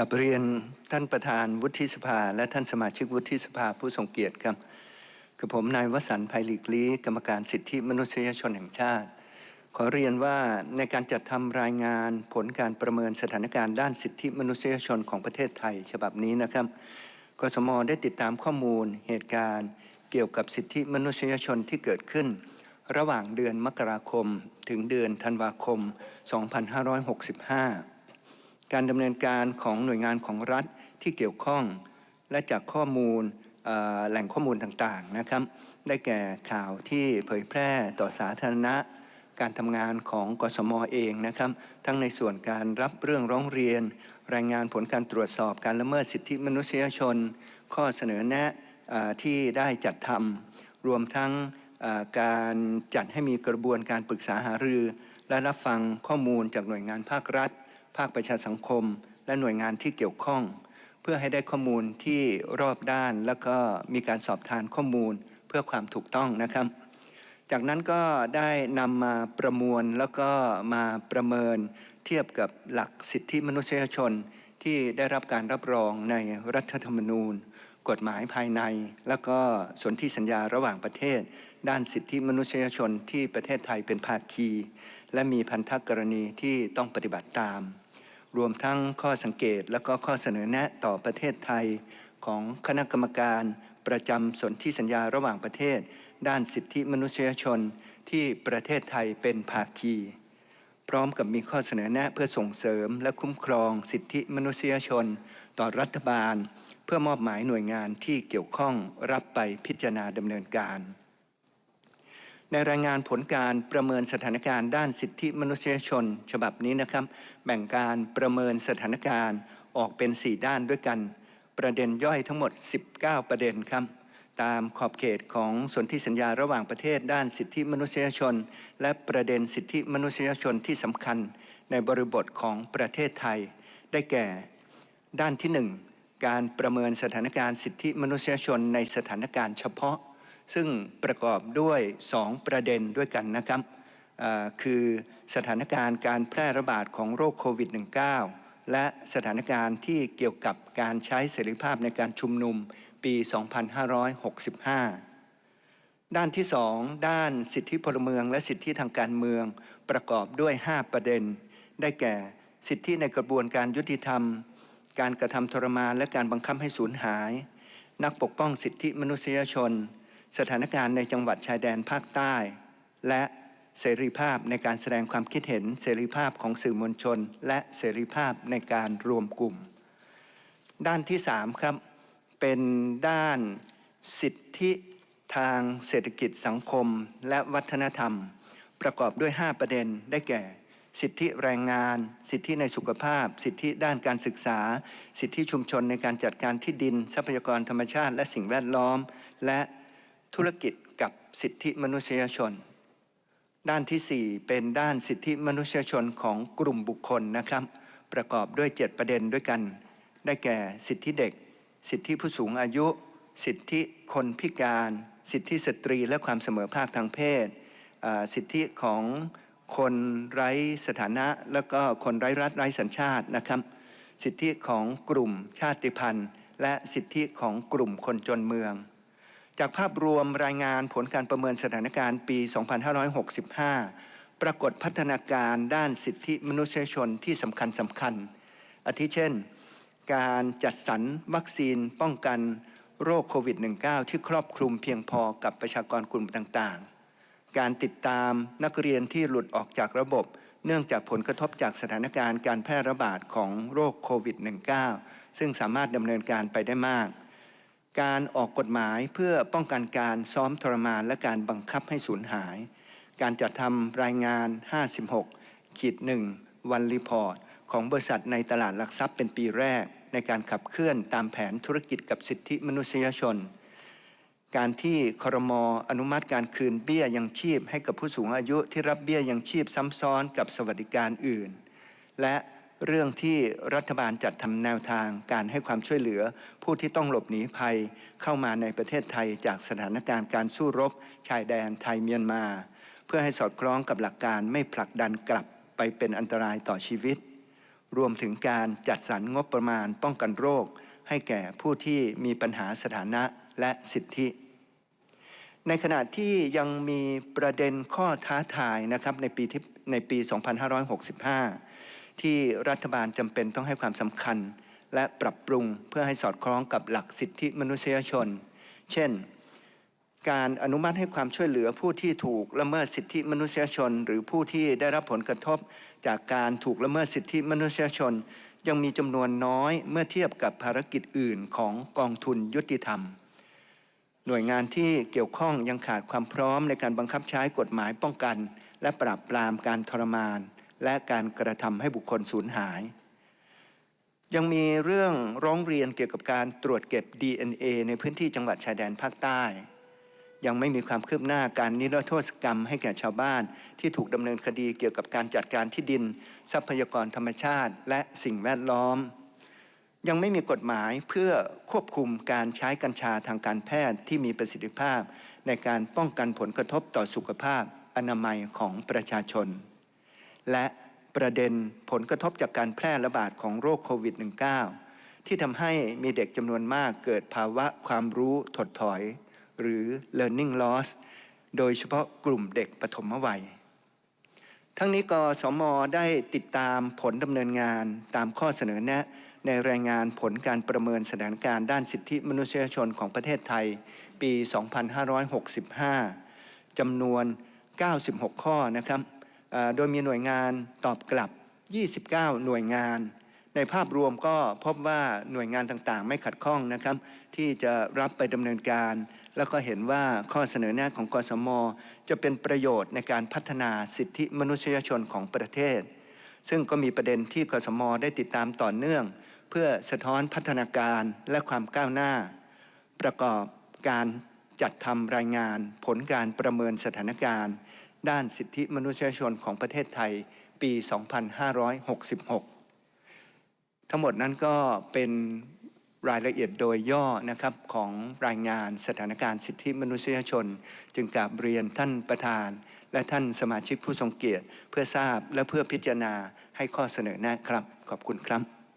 กับเรียนท่านประธานวุฒิสภา และท่านสมาชิกวุฒิสภาผู้ทรงเกียรติครับกับผมนายวสันต์ไพลิกลีกรรมการสิทธิมนุษยชนแห่งชาติ ขอเรียนว่าในการจัดทำรายงานผลการประเมินสถานการณ์ด้านสิทธิมนุษยชนของประเทศไทย ฉบับนี้นะครับกสมได้ติดตามข้อมูลเหตุการณ์ เกี่ยวกับสิทธิมนุษยชนที่เกิดขึ้น ระหว่างเดือนมกราคมถึงเดือนธันวาคม 2565 การดำเนินการของหน่วยงานของรัฐที่เกี่ยวข้อง และจากข้อมูลแหล่งข้อมูลต่างๆนะครับ ได้แก่ข่าวที่เผยแพร่ต่อสาธารณะ การทำงานของกสมเองนะครับ ทั้งในส่วนการรับเรื่องร้องเรียน รายงานผลการตรวจสอบการละเมิดสิทธิมนุษยชน ข้อเสนอแนะที่ได้จัดทำรวมทั้งการจัดให้มีกระบวนการปรึกษาหารือ และรับฟังข้อมูลจากหน่วยงานภาครัฐ ภาคประชาสังคม และหน่วยงานที่เกี่ยวข้อง เพื่อให้ได้ข้อมูลที่รอบด้าน แล้วก็มีการสอบทานข้อมูลเพื่อความถูกต้องนะครับ จากนั้นก็ได้นำมาประมวลแล้วก็มาประเมินเทียบกับหลักสิทธิมนุษยชนที่ได้รับการรับรองในรัฐธรรมนูญ กฎหมายภายใน แล้วก็สนธิสัญญาระหว่างประเทศ ด้านสิทธิมนุษยชนที่ประเทศไทยเป็นภาคี และมีพันธกรณีที่ต้องปฏิบัติตาม รวมทั้งข้อสังเกตและก็ข้อเสนอแนะต่อประเทศไทย ของคณะกรรมการประจำสนธิสัญญาระหว่างประเทศ ด้านสิทธิมนุษยชนที่ประเทศไทยเป็นภาคี พร้อมกับมีข้อเสนอแนะเพื่อส่งเสริมและคุ้มครองสิทธิมนุษยชน ต่อรัฐบาล เพื่อมอบหมายหน่วยงานที่เกี่ยวข้องรับไปพิจารณาดำเนินการ ในรายงานผลการประเมินสถานการณ์ด้านสิทธิมนุษยชน ฉบับนี้นะครับ แบ่งการประเมินสถานการณ์ออกเป็น 4 ด้านด้วยกัน ประเด็นย่อยทั้งหมด 19 ประเด็นครับ ตามขอบเขตของสนธิสัญญาระหว่างประเทศด้านสิทธิมนุษยชน และประเด็นสิทธิมนุษยชนที่สำคัญ ในบริบทของประเทศไทย ได้แก่ ด้านที่ 1 การประเมินสถานการณ์สิทธิมนุษยชนในสถานการณ์เฉพาะ ซึ่งประกอบด้วย 2 ประเด็นด้วยกันนะครับคือสถานการณ์การแพร่ระบาดของโรคโควิด -19 และสถานการณ์ที่เกี่ยวกับการใช้เสรีภาพในการชุมนุมปี 2565 ด้านที่ 2 ด้านสิทธิพลเมืองและสิทธิทางการเมืองประกอบด้วย 5 ประเด็น ได้แก่สิทธิในกระบวนการยุติธรรม การกระทำทรมานและการบังคับให้สูญหาย นักปกป้องสิทธิมนุษยชน สถานการณ์ในจังหวัดชายแดนภาคใต้ และเสรีภาพในการแสดงความคิดเห็น เสรีภาพของสื่อมวลชน และเสรีภาพในการรวมกลุ่ม ด้านที่3ครับเป็นด้านสิทธิทางเศรษฐกิจสังคมและวัฒนธรรม ประกอบด้วย 5 ประเด็นได้แก่ สิทธิแรงงาน สิทธิในสุขภาพ สิทธิด้านการศึกษา สิทธิชุมชนในการจัดการที่ดิน ทรัพยากรธรรมชาติ และสิ่งแวดล้อม และ ธุรกิจกับสิทธิมนุษยชน ด้านที่ 4 เป็นด้านสิทธิมนุษยชนของกลุ่มบุคคลนะครับ ประกอบด้วย 7 ประเด็นด้วยกัน ได้แก่สิทธิเด็ก สิทธิผู้สูงอายุ สิทธิคนพิการ สิทธิสตรีและความเสมอภาคทางเพศ สิทธิของคนไร้สถานะ แล้วก็คนไร้รัฐไร้สัญชาตินะครับ สิทธิของกลุ่มชาติพันธุ์ และสิทธิของกลุ่มคนจนเมือง จากภาพรวมรายงานผลการประเมินสถานการณ์ปี 2565 ปรากฏพัฒนาการด้านสิทธิมนุษยชนที่สำคัญสำคัญ อาทิเช่น การจัดสรรวัคซีนป้องกันโรคโควิด -19 ที่ครอบคลุมเพียงพอกับประชากรกลุ่มต่างๆ การติดตามนักเรียนที่หลุดออกจากระบบ เนื่องจากผลกระทบจากสถานการณ์การแพร่ระบาดของโรคโควิด -19 ซึ่งสามารถดำเนินการไปได้มาก การออกกฎหมายเพื่อป้องกันการซ้อมทรมานและการบังคับให้สูญหาย การจัดทำรายงาน 56ขีดหนึ่งวันรีพอร์ต ของบริษัทในตลาดหลักทรัพย์เป็นปีแรก ในการขับเคลื่อนตามแผนธุรกิจกับสิทธิมนุษยชน การที่ครมออนุมัติการคืนเบี้ยยังชีพให้กับผู้สูงอายุที่รับเบี้ยยังชีพซ้ำซ้อนกับสวัสดิการอื่น และ เรื่องที่รัฐบาลจัดทำแนวทางการให้ความช่วยเหลือ ผู้ที่ต้องหลบหนีภัยเข้ามาในประเทศไทยจากสถานการณ์การสู้รบ ชายแดนไทยเมียนมา เพื่อให้สอดคล้องกับหลักการไม่ผลักดันกลับไปเป็นอันตรายต่อชีวิต รวมถึงการจัดสรรงบประมาณป้องกันโรค ให้แก่ผู้ที่มีปัญหาสถานะและสิทธิ ในขณะที่ยังมีประเด็นข้อท้าทายนะครับในปีที่ในปี 2565 ที่รัฐบาลจำเป็นต้องให้ความสำคัญ และปรับปรุงเพื่อให้สอดคล้องกับหลักสิทธิมนุษยชน เช่น การอนุมัติให้ความช่วยเหลือผู้ที่ถูกละเมิดสิทธิมนุษยชน หรือผู้ที่ได้รับผลกระทบ จากการถูกละเมิดสิทธิมนุษยชน ยังมีจำนวนน้อยเมื่อเทียบกับภารกิจอื่นของกองทุนยุติธรรมหน่วยงานที่เกี่ยวข้องยังขาดความพร้อมในการบังคับใช้กฎหมายป้องกัน และปราบปรามการทรมาน และการกระทำให้บุคคลสูญหาย ยังมีเรื่องร้องเรียนเกี่ยวกับการตรวจเก็บ DNA ในพื้นที่จังหวัดชายแดนภาคใต้ ยังไม่มีความคืบหน้าการนิรโทษกรรมให้แก่ชาวบ้าน ที่ถูกดำเนินคดีเกี่ยวกับการจัดการที่ดิน ทรัพยากรธรรมชาติ และสิ่งแวดล้อมยังไม่มีกฎหมายเพื่อควบคุมการใช้กัญชาทางการแพทย์ที่มีประสิทธิภาพ ในการป้องกันผลกระทบต่อสุขภาพอนามัยของประชาชน และประเด็นผลกระทบจากการแพร่ระบาดของโรคโควิด -19 ที่ทำให้มีเด็กจำนวนมากเกิดภาวะความรู้ถดถอย หรือ learning loss โดยเฉพาะกลุ่มเด็กปฐมวัย ทั้งนี้กสมได้ติดตามผลดำเนินงานตามข้อเสนอแนะในรายงานผลการประเมินสถานการณ์ด้านสิทธิมนุษยชนของประเทศไทย ปี 2565 จำนวน 96 ข้อนะครับ โดยมีหน่วยงานตอบกลับ 29 หน่วยงาน ในภาพรวมก็พบว่าหน่วยงานต่างๆ ไม่ขัดข้องนะครับ ที่จะรับไปดำเนินการ แล้วก็เห็นว่าข้อเสนอแนะของกสม จะเป็นประโยชน์ในการพัฒนาสิทธิมนุษยชนของประเทศ ซึ่งก็มีประเด็นที่กสมได้ติดตามต่อเนื่อง เพื่อสะท้อนพัฒนาการและความก้าวหน้า ประกอบการจัดทำรายงานผลการประเมินสถานการณ์ ด้านสิทธิมนุษยชนของประเทศไทยปี 2566 ทั้งหมดนั้นก็เป็นรายละเอียดโดยย่อนะครับของรายงานสถานการณ์สิทธิมนุษยชน จึงกราบเรียนท่านประธาน และท่านสมาชิกผู้ทรงเกียรติ เพื่อทราบและเพื่อพิจารณาให้ข้อเสนอแนะครับ ขอบคุณครับ